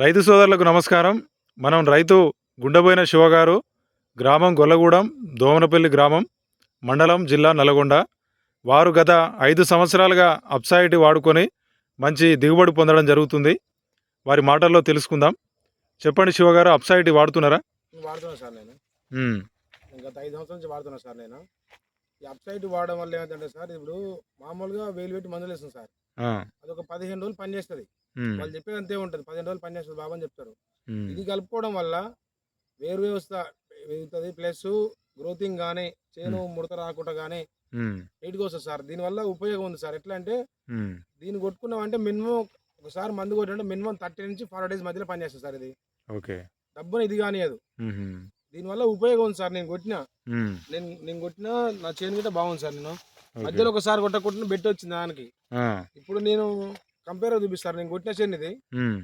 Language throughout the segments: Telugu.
రైతు సోదరులకు నమస్కారం. మనం రైతు గుండెబోయిన శివగారు గ్రామం గొల్లగూడెం దోమనపల్లి గ్రామం మండలం జిల్లా నల్గొండ. వారు గత ఐదు సంవత్సరాలుగా అప్సైట్ వాడుకొని మంచి దిగుబడి పొందడం జరుగుతుంది. వారి మాటల్లో తెలుసుకుందాం. చెప్పండి శివగారు అప్సైట్ వాడుతున్నారా? వాడుతున్నా సార్ నేను. గత ఐదు సంవత్సరాల నుంచి వాడుతున్నా సార్ నేను. ఈ అప్సైడ్ వాడడం వల్ల ఏమైందంటే సార్ ఇప్పుడు మామూలుగా వేలు పెట్టి మందులు వేస్తుంది సార్. అది ఒక పదిహేను రోజులు పనిచేస్తుంది. వాళ్ళు చెప్పేది అంతే ఉంటుంది. పదిహేను రోజులు పనిచేస్తుంది బాబు అని చెప్తారు. ఇది కలుపుకోవడం వల్ల వేరు వ్యవస్థ పెరుగుతుంది. ప్లస్ గ్రోతింగ్ కానీ చేను ముడత రాకుండా కానీ ఉమ్, నీట్గా వస్తుంది సార్. దీనివల్ల ఉపయోగం ఉంది సార్. ఎట్లా అంటే దీన్ని కొట్టుకున్నామంటే మినిమం ఒకసారి మందు కొట్టినంటే మినిమం థర్టీ నుంచి ఫార్టీ డేస్ మధ్యలో పనిచేస్తుంది సార్ ఇది. ఓకే. డబ్బుని ఇది కానియదు ఉమ్, దీనివల్ల ఉపయోగం ఉంది సార్. నేను కొట్టిన నేను నేను కొట్టిన నా చేను గిట్ట బాగుంది సార్ నేను. మధ్యలో ఒకసారి కొట్టకుండా బెట్ వచ్చింది దానికి. ఇప్పుడు నేను కంపేర్ చూపిస్తాను నేను కొట్టిన చేను ఇది.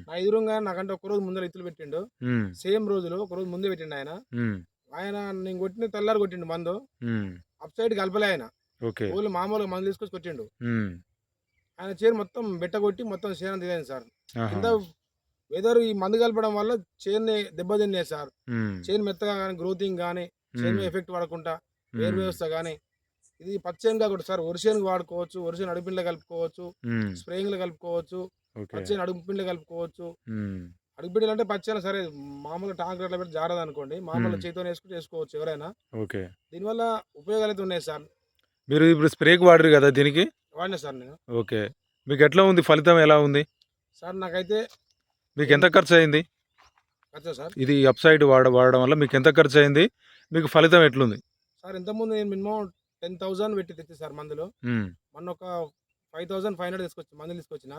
నా ఎదురుగా నాకంటే ఒక రోజు ముందర ఇత్తులు పెట్టిండు. సేమ్ రోజులో ఒక రోజు ముందే పెట్టిండు ఆయన. ఆయన నేను కొట్టిన తెల్లారి కొట్టిండు మందు. అప్ సైడ్ కలపలే ఆయన. ఓన్లీ మామూలుగా మందు తీసుకొచ్చి కొట్టిండు. ఆయన చేను మొత్తం బెట్ట కొట్టి మొత్తం చేను అంత ఇదైంది సార్. కింద వెదర్ ఈ మందు కలపడం వల్ల చేను దెబ్బతిన్నాయి సార్. చేను మెత్తగా కానీ గ్రోతింగ్ కానీ చేను ఎఫెక్ట్ పడకుండా వేరు వ్యవస్థ కానీ ఇది పచ్చేను కాకుండా సార్ వరిసేనుకు వాడుకోవచ్చు వరిసేను అడుగుపిండ్లో కలుపుకోవచ్చు స్ప్రేయింగ్లో కలుపుకోవచ్చు పచ్చేను అడుగుపిండ్లో కలుపుకోవచ్చు. అడుగుపిండలు అంటే పచ్చేను సరే మామూలుగా టాంక్ అట్లా పెట్టి జారదు అనుకోండి మామూలుగా మ్మ్. చేతితో వేసుకుంటే వేసుకోవచ్చు ఎవరైనా. ఓకే. దీనివల్ల ఉపయోగాలు అయితే ఉన్నాయి సార్. మీరు ఇప్పుడు స్ప్రేకి వాడరు కదా దీనికి? వాడినా సార్ నేను. ఓకే. మీకు ఎట్లా ఉంది? ఫలితం ఎలా ఉంది? సార్ నాకైతే మీకు ఎంత ఖర్చు అయింది సార్? ఇది అప్సైడ్ వాడ వాడడం వల్ల మీకు ఎంత ఖర్చు అయింది మీకు ఫలితం ఎట్లుంది? సార్ ఇంతకుముందు నేను మినిమం టెన్ థౌసండ్ పెట్టి తెచ్చి సార్ మందులు. మొన్న ఒక ఫైవ్ థౌసండ్ ఫైవ్ హండ్రెడ్ తీసుకొచ్చి మందులు తీసుకొచ్చిన.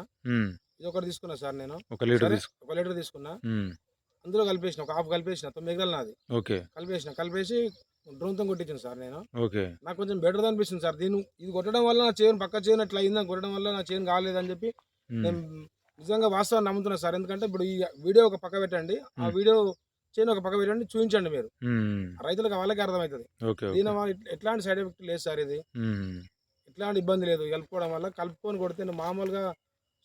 ఇది ఒకటి తీసుకున్నా సార్ నేను. ఒక లీటర్ ఒక లీటర్ తీసుకున్నా. అందులో కలిపేసిన ఒక హాఫ్ కలిపేసిన తొమ్మిది ఎకరాలు నాది. ఓకే. కలిపేసిన కలిపేసి డ్రోన్తో కొట్టించాను సార్ నేను. ఓకే. నాకు కొంచెం బెటర్ అనిపిస్తుంది సార్. దీని ఇది కొట్టడం వల్ల నా చేను పక్క చేను అట్లా అయిందని కొట్టడం వల్ల నా చేను కాలేదని చెప్పి నేను నిజంగా వాస్తవం నమ్ముతున్నా సార్. ఎందుకంటే ఇప్పుడు ఈ వీడియో ఒక పక్క పెట్టండి. ఆ. వీడియో చేను ఒక పక్క పెట్టండి చూపించండి మీరు. రైతులకు వాళ్ళకి అర్థమవుతుంది. దీని వల్ల ఎట్లాంటి సైడ్ ఎఫెక్ట్ లేదు సార్ ఇది. ఎట్లాంటి ఇబ్బంది లేదు. కలుపుకోవడం వల్ల కలుపుకొని కొడితే మామూలుగా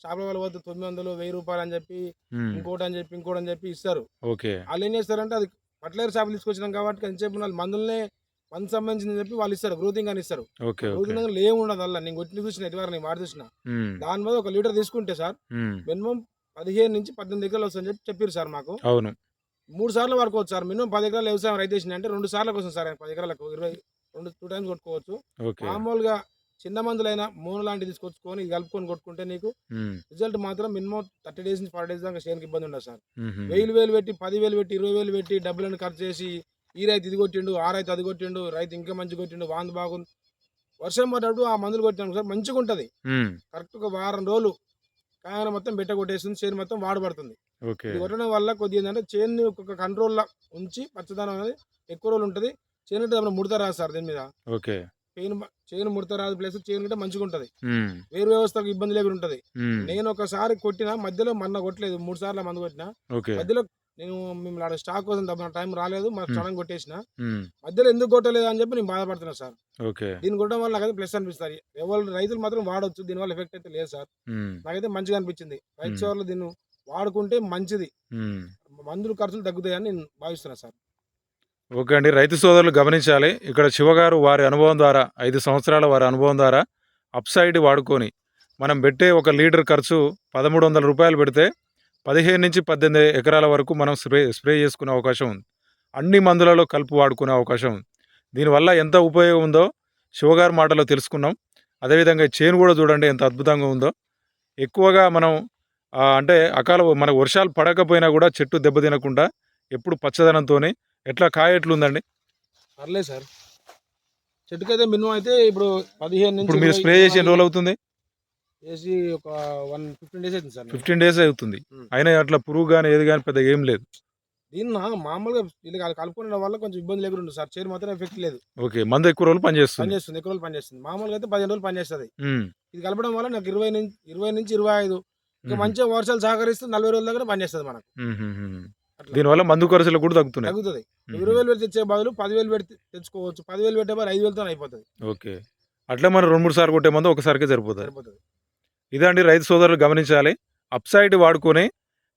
షాపుల వాళ్ళు పోతే తొమ్మిది వందలు వెయ్యి రూపాయలు అని చెప్పి ఇంకోటి అని చెప్పి ఇంకోటి అని చెప్పి ఇస్తారు. వాళ్ళు ఏం చేస్తారంటే అది పట్లేరు షాపులు తీసుకొచ్చినాం కాబట్టి అని చెప్పి వాళ్ళు మందులనే మందు సంబంధించింది చెప్పి వాళ్ళు ఇస్తారు గ్రోతింగ్ అని ఇస్తారు. గ్రోతింగ్ ఏమి ఉండదు అలా. నేను కొట్టిన చూసిన ఎటువారు నేను వాడి చూసిన. దాని మీద ఒక లీటర్ తీసుకుంటే సార్ మినిమం పదిహేను నుంచి పద్దెనిమిది ఎకరాలు వస్తుందని చెప్పి చెప్పారు సార్ మాకు. అవును. మూడు సార్లు వాడుకోవచ్చు సార్. మినిమం పది ఎకరాలు వ్యవసాయం రైతు చేసిన అంటే రెండు సార్లకు వస్తుంది సార్ పది ఎకరాలకు ఇరవై రెండు టూ టైమ్స్ కొట్టుకోవచ్చు. మామూలుగా చిన్న మందులైనా మూడు లాంటివి తీసుకొచ్చుకొని కలుపుకొని కొట్టుకుంటే నీకు రిజల్ట్ మాత్రం మినిమం థర్టీ డేస్ నుంచి ఫార్టీ డేస్ దాకా చేయడానికి ఇబ్బంది ఉండదు సార్. ఉమ్, వేలు వేలు పెట్టి పది వేలు పెట్టి ఇరవై వేలు పెట్టి డబ్బులను ఖర్చు చేసి ఈ రైతు ఇది కొట్టిండు ఆ రైతు అది కొట్టిండు రైతు ఇంకా మంచి కొట్టిండు వాంది బాగుంది. వర్షం పడ్డప్పుడు ఆ మందులు కొట్టినాం సార్. మంచిగా ఉంటుంది ఉమ్, కరెక్ట్ ఒక వారం రోజులు కాయన మొత్తం బెట్ట కొట్టేస్తుంది చేను మొత్తం వాడబడుతుంది. ఇది కొట్టడం వల్ల కొద్దిగా ఏంటంటే చేను ఒక కంట్రోల్లో ఉంచి పచ్చదనం అనేది ఎక్కువ రోజులు ఉంటుంది. చేను అంటే ముడత రాదు సార్ దీని మీద. ఓకే. చేను చేను ముడత రాదు ప్లస్ చేను కూడా మంచిగా ఉంటుంది. వేరు వ్యవస్థకు ఇబ్బంది లేకుండా ఉంటుంది. నేను ఒకసారి కొట్టిన మధ్యలో మొన్న కొట్టలేదు మూడు సార్లు మందు కొట్టిన. మధ్యలో నేను మేము ఆడ స్టాక్ కోసం డబ్బు టైం రాలేదు మా Hmm. సడన్ కొట్టేసిన. మధ్యలో ఎందుకు కొట్టలేదు అని చెప్పి నేను బాధపడుతున్నా సార్. ఓకే. దీన్ని కొట్టడం వల్ల నాకైతే ప్లస్ అనిపిస్తుంది. ఎవరు రైతులు మాత్రం వాడొచ్చు దీనివల్ల ఎఫెక్ట్ అయితే లేదు సార్. నాకైతే మంచిగా అనిపించింది. రైతు. సోదరులు దీన్ని వాడుకుంటే మంచిది. మందులు ఖర్చులు తగ్గుతాయని నేను భావిస్తున్నా సార్. ఓకే అండి. రైతు సోదరులు గమనించాలి. ఇక్కడ శివగారు వారి అనుభవం ద్వారా ఐదు సంవత్సరాల వారి అనుభవం ద్వారా అప్సైడ్ వాడుకొని మనం పెట్టే ఒక లీటర్ ఖర్చు పదమూడు వందల రూపాయలు పెడితే పదిహేను నుంచి పద్దెనిమిది ఎకరాల వరకు మనం స్ప్రే స్ప్రే చేసుకునే అవకాశం ఉంది. అన్ని మందులలో కలుపు వాడుకునే అవకాశం ఉంది. దీనివల్ల ఎంత ఉపయోగం ఉందో శివగారి మాటలో తెలుసుకున్నాం. అదేవిధంగా చేను కూడా చూడండి ఎంత అద్భుతంగా ఉందో. ఎక్కువగా మనం అంటే అకాల మన వర్షాలు పడకపోయినా కూడా చెట్టు దెబ్బతినకుండా ఎప్పుడు పచ్చదనంతోనే ఎట్లా కాయ ఎట్లుందండి పర్లేదు సార్. చెట్టుకైతే మినిమం అయితే ఇప్పుడు పదిహేను నుంచి ఇప్పుడు మీరు స్ప్రే చేసి ఎన్ని రోజులు అవుతుంది? చేసి ఒక వన్ ఫిఫ్టీన్ డేస్ అవుతుంది సార్. ఫిఫ్టీన్ డేస్ అవుతుంది. అయినా అట్లా పురుగు కానీ ఏది కానీ పెద్ద ఏం లేదు. దీన్ని మామూలుగా ఇది కలు- కలుపుకోవడం వల్ల కొంచెం ఇబ్బంది లేకుండా సార్. చేను మాత్రం ఎఫెక్ట్ లేదు. ఓకే మందు ఎక్కువ రోజులు పనిచేస్తుంది. పనిచేస్తుంది ఎక్కువ రోజులు పనిచేస్తుంది. మామూలుగా అయితే పదిహేను రోజులు పనిచేస్తుంది. ఇది కలపడం వల్ల నాకు ఇరవై నుంచి ఇరవై నుంచి ఇరవై ఐదు. ఇంకా మంచిగా వర్షాలు సహకరిస్తే నలభై రోజుల దగ్గర పనిచేస్తుంది మనకు. దీనివల్ల మందు ఖర్చులు కూడా తగ్గుతున్నాయి. తగ్గుతుంది. ఇరవై వేలు తెచ్చే బదులు పదివేలు పెట్టి తెచ్చుకోవచ్చు. పదివేలు పెట్టే బదులు ఐదు వేలతో అయిపోతుంది. ఓకే. అట్లా మనం రెండు మూడు సార్లు కొట్టే మందు ఒకసారికే సరిపోతుంది సరిపోతుంది. ఇదండి రైతు సోదరులు గమనించాలి. అప్సైడ్ వాడుకొని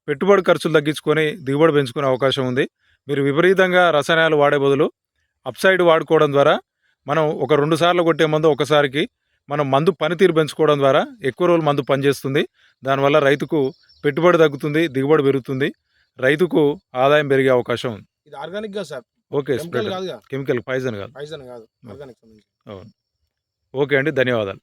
పెట్టుబడి ఖర్చులు తగ్గించుకొని దిగుబడి పెంచుకునే అవకాశం ఉంది. మీరు విపరీతంగా రసాయనాలు వాడే బదులు అప్సైడ్ వాడుకోవడం ద్వారా మనం ఒక రెండు సార్లు కొట్టే మందు ఒకసారికి మనం మందు పనితీరు పెంచుకోవడం ద్వారా ఎక్కువ రోజులు మందు పనిచేస్తుంది. దానివల్ల రైతుకు పెట్టుబడి తగ్గుతుంది దిగుబడి పెరుగుతుంది. రైతుకు ఆదాయం పెరిగే అవకాశం ఉంది. ఇది ఆర్గానిక్గా సార్. ఓకే కెమికల్ పాయిజన్ కాదు పైసన్ కాదు. ఆర్గానిక్ సంబంధించి. ఓకే అండి ధన్యవాదాలు.